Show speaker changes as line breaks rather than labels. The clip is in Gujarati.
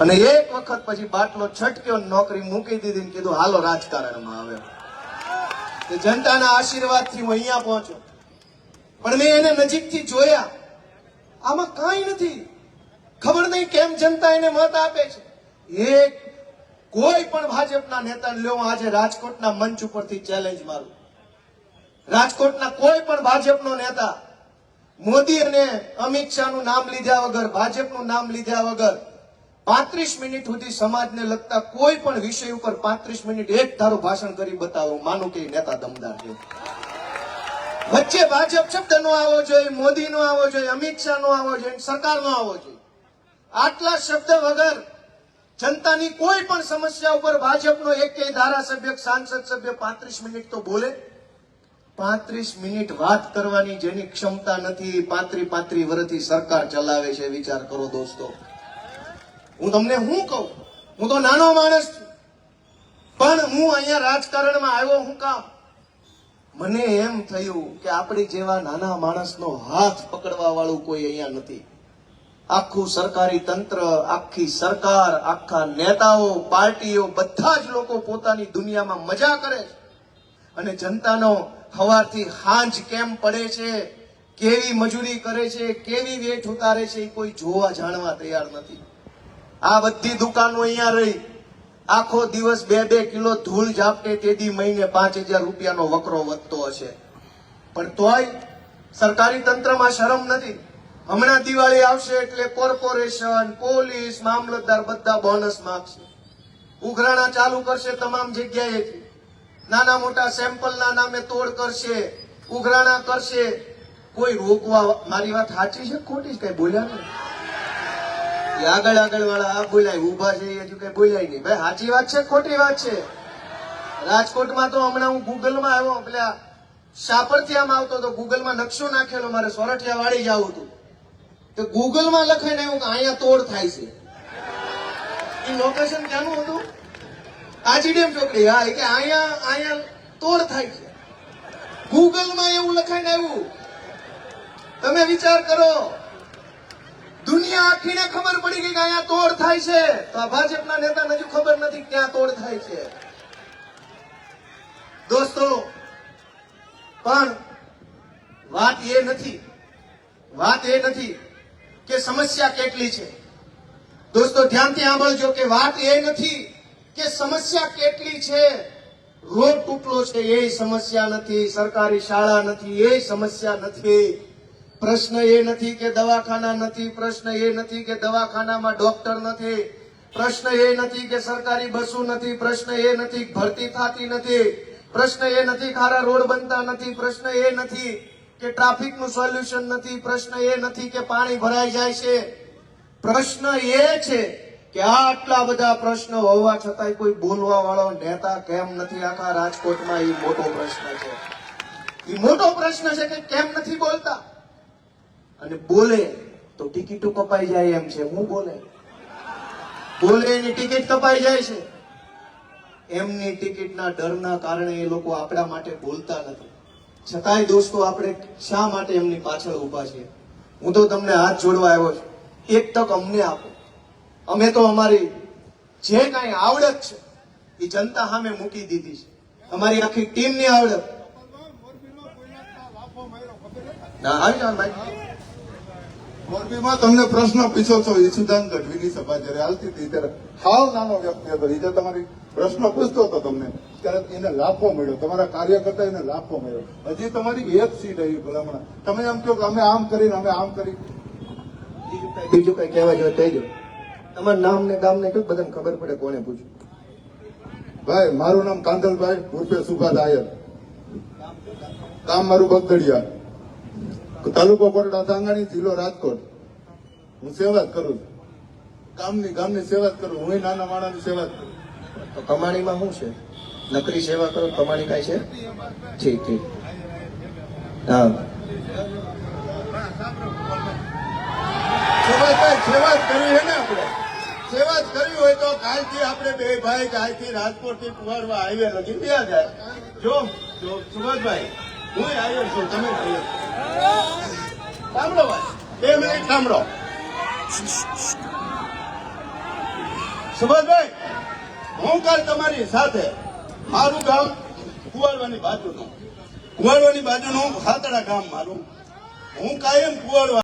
અને એક વખત પછી બાટલો છટક્યો નોકરી મૂકી દીધી ને કીધું, હાલો, રાજકારણમાં આવે. જનતાના આશીર્વાદથી હું અહીંયા પહોંચ્યો. પણ મેં એને નજીકથી જોયા. આમાં કાંઈ નથી. ખબર નહીં કેમ જનતા એને મત આપે છે. એક કોઈ પણ ભાજપના નેતાને લ્યો આજે રાજકોટના મંચ ઉપરથી ચેલેન્જ મારું. રાજકોટના કોઈ પણ ભાજપનો નેતા મોદી અને અમિત શાહનું નામ લીધા વગર, ભાજપનું નામ લીધા વગર પાંત્રીસ મિનિટ સુધી સમાજને લગતા કોઈ પણ વિષય ઉપર પાંત્રીસ મિનિટ એક ધારું ભાષણ કરી બતાવો. માનું કે નેતા દમદાર છે. વચ્ચે ભાજપ શબ્દ નો આવવો જોઈએ મોદી નો આવવો જોઈએ, અમિત શાહ નો આવવો જોઈએ સરકાર નો આવવો જોઈએ. આટલા શબ્દ વગર જનતાની કોઈ પણ સમસ્યા ઉપર ભાજપનો એક ધારાસભ્ય, સાંસદ સભ્ય પાંત્રીસ મિનિટ તો બોલે. પાંત્રીસ મિનિટ વાત કરવાની જેની ક્ષમતા નથી પાંત્રી પાંત્રી વર્ષથી સરકાર ચલાવે છે, વિચાર કરો દોસ્તો. હું તમને શું કહું? હું તો નાનો માણસ છું. પણ હું અહીંયા રાજકારણમાં આવ્યો હું કામ? મને એમ થયું કે આપણી જેવા નાના માણસનો હાથ પકડવા વાળું કોઈ અહીંયા નથી. આખું સરકારી તંત્ર, આખી સરકાર, આખા નેતાઓ, પાર્ટીઓ બધા જ લોકો પોતાની દુનિયામાં મજા કરે છે. અને જનતાનો હવારથી હાંજ કેમ પડે છે? કેવી મજૂરી કરે છે? કેવી વેઠ ઉતારે છે? એ કોઈ જોવા જાણવા તૈયાર નથી. આ બધી દુકાનો અહીંયા રહી. આખો દિવસ બે બે કિલો ધૂળ ઝાપટે તેથી મહિને પાંચ હજાર રૂપિયાનો વકરો વધતો હશે. પણ તોય સરકારી તંત્રમાં શરમ નથી. હમણાં દિવાળી આવશે એટલે કોર્પોરેશન, પોલીસ, મામલતદાર બધા બોનસ માપશે ઉઘરાણા ચાલુ કરશે તમામ જગ્યાએથી. નાના મોટા સેમ્પલના નામે તોડ કરશે, ઉઘરાણા કરશે. કોઈ રોકવા, મારી વાત સાચી છે ખોટી છે? કઈ બોલ્યા નહીં? આગળ આગળ વાળા બોલાય, ઊભા છે હજુ કઈ બોલાય નહીં. ભાઈ, સાચી વાત છે, ખોટી વાત છે. રાજકોટમાં તો હમણાં હું ગૂગલમાં આવ્યો, પેલા શાપરથી આમ આવતો તો ગૂગલમાં નકશો નાખેલો, મારે સોરઠિયા વાળી જવું હતું. તો ગૂગલમાં લખાઈને આવ્યું કે અહીંયા તોડ થાય છે. એ લોકેશન ક્યાંનું હતું? આજીડીએમ ચોકડી. હા કે અહીંયા અહીંયા તોડ થાય છે. ગૂગલમાં એવું લખાઈને આવ્યું. તમે વિચાર કરો. દુનિયા આખીને ખબર પડી ગઈ કે અહીંયા તોડ થાય છે. તો આ ભાજપના નેતાને હજુ ખબર નથી ક્યાં તોડ થાય છે. દોસ્તો, પણ વાત એ નથી, વાત એ નથી કે સમસ્યા કેટલી છે. દોસ્તો, ધ્યાનથી સાંભળજો કે વાત એ નથી કે સમસ્યા કેટલી છે. રોડ તૂટલો છે, એ સમસ્યા નથી, સરકારી શાળા નથી, એ સમસ્યા નથી. પ્રશ્ન એ નથી કે દવાખાના નથી, પ્રશ્ન એ નથી કે દવાખાનામાં ડોક્ટર નથી, પ્રશ્ન એ નથી કે સરકારી બસો નથી, પ્રશ્ન એ નથી ભરતી થતી નથી, પ્રશ્ન એ નથી ખારા રોડ બનતા નથી, પ્રશ્ન એ નથી કે ટ્રાફિકનું સોલ્યુશન નથી, પ્રશ્ન એ નથી કે પાણી ભરાઈ જાય છે. પ્રશ્ન એ છે કે આટલા બધા પ્રશ્નો હોવા છતાંય કોઈ બોલવા વાળો નેતા કેમ નથી? આખા રાજકોટમાં એ મોટો પ્રશ્ન છે. એ મોટો પ્રશ્ન છે કે કેમ નથી બોલતા? અને બોલે તો ટિકિટો કપાઈ જાય એમ છે, હું બોલે? બોલે એની ટિકિટ કપાઈ જાય છે. એમની ટિકિટના ડરના કારણે એ લોકો આપણા માટે બોલતા નથી. છતાંય દોસ્તો, આપણે શા માટે એમની પાછળ ઊભા છીએ? હું તો તમને હાથ જોડવા આવ્યો છું. એક તક અમને આપો. અમે તો અમારી જે કાંઈ આવડત છે, એ જનતા સામે મૂકી દીધી છે. અમારી આખી ટીમની આવડત. ના, આવી જાવ
મોરબીમાં તમને પ્રશ્ન પૂછો છો ઈસુદાન ગઢવીની સભા જયારે હાલતી હતી, ત્યારે હાવ નાનો વ્યક્તિ હતો. એ તમારી પ્રશ્ન પૂછતો હતો તમને, ત્યારે એને લાફો મળ્યો. તમારા કાર્યકર્તા એને લાફો મળ્યો. હજી તમારી એક સીટ આવી ભલામણ. તમે એમ કહો કે અમે આમ કરીને, અમે આમ કરી.
બીજું કઈ- કહેવા જોઈએ કહેજો તમારું નામ ને ગામ ને કયું બધાને ખબર પડે કોને પૂછ્યું?
ભાઈ, મારું નામ કાંદલભાઈ ઉર્ફે સુભાદ આયર. કામ મારું બગદડિયા. તાલુકો કોરડા તાંગાણી જિલ્લો રાજકોટ. હું સેવા જ કરું છું. ગામની ગામની સેવા જ કરું. હું નાના માણસની સેવા જ કરું.
તો કમાણીમાં શું છે? નકરી સેવા કરો કમાણી કાંઈ છે? ઠીક ઠીક. હા.
સેવા જ- સેવા જ કરી ને આપણે. સેવા જ કરવી હોય તો કાલથી આપણે બે ભાઈ કાલથી રાજકોટથી કુવાડવા હાઈવે લગી ગયા જાય જો જો સુભાષભાઈ હું આવ્યો છું. તમે આવ્યો. સુભાષભાઈ, હું કાલ તમારી સાથે મારું ગામ કુવાડવાની બાજુનું કુવાડવાની બાજુનું હાતડા ગામ મારું. હું કાયમ કુવાડવા